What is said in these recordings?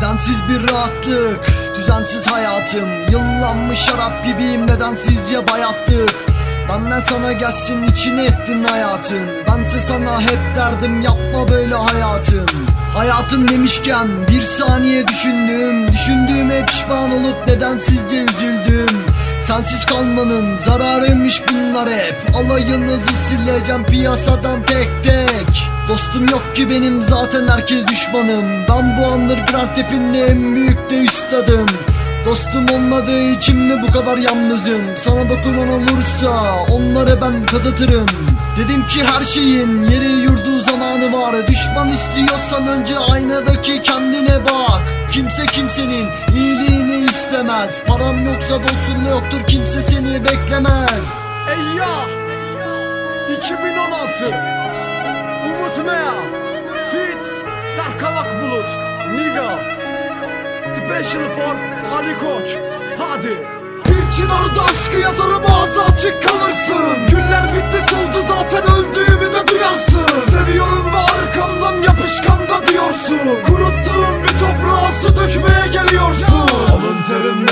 Düzensiz bir rahatlık Düzensiz hayatım. Yıllanmış şarap gibiyim nedensizce bayattık Benden sana gelsin içine ettin hayatın. Bense sana hep derdim yapma böyle hayatım. Hayatım demişken bir saniye düşündüm. Düşündüğüme pişman olup nedensizce üzüldüm. Sensiz kalmanın zararıymış bunlar hep. Alayınızı sileceğim piyasadan tek tek Dostum yok ki benim zaten herkes düşmanım. Ben bu underground rapinde en büyük de üstadım Dostum olmadığı için mi bu kadar yalnızım? Sana dokunan olursa onları ben kazatırım Dedim ki her şeyin yeri yurdu zamanı var. Düşman istiyorsan önce aynadaki kendine bak. Kimse kimsenin iyiliğini istemez. Param yoksa dostun yoktur kimse seni beklemez. Ey ya 2016 Serkavak Bulut Niga Special for Ali Koç. Hadi. Bir çınarda aşkı yazarım ağzı açık kalırsın. Günler bitti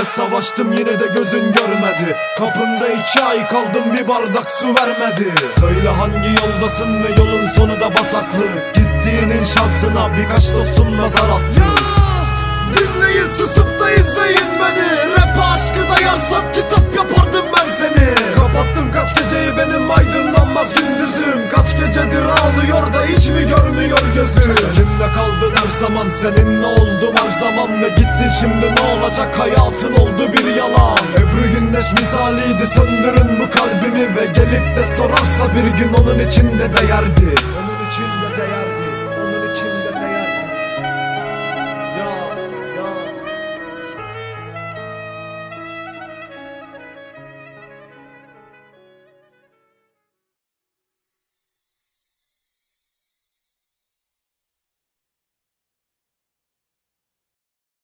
savaştım yine de gözün görmedi. Kapında iki ay kaldım bir bardak su vermedi. Söyle hangi yoldasın ve yolun sonu da bataklık Gittiğinin şansına birkaç dostum nazar attı. Dinleyin susup da izleyin beni. Rap aşkı dayarsak kitap yapardım ben seni. Kapattım kaç geceyi benim aydınlanmaz gündüzüm. Kaç gecedir ağlıyor da hiç mi görmüyor gözüm zaman seninle oldum her zaman Ve gittin? Şimdi ne olacak? Hayatın oldu bir yalan. Ebru güneş misaliydi. Söndürün bu kalbimi? Ve gelip de sorarsa bir gün onun içinde değerdi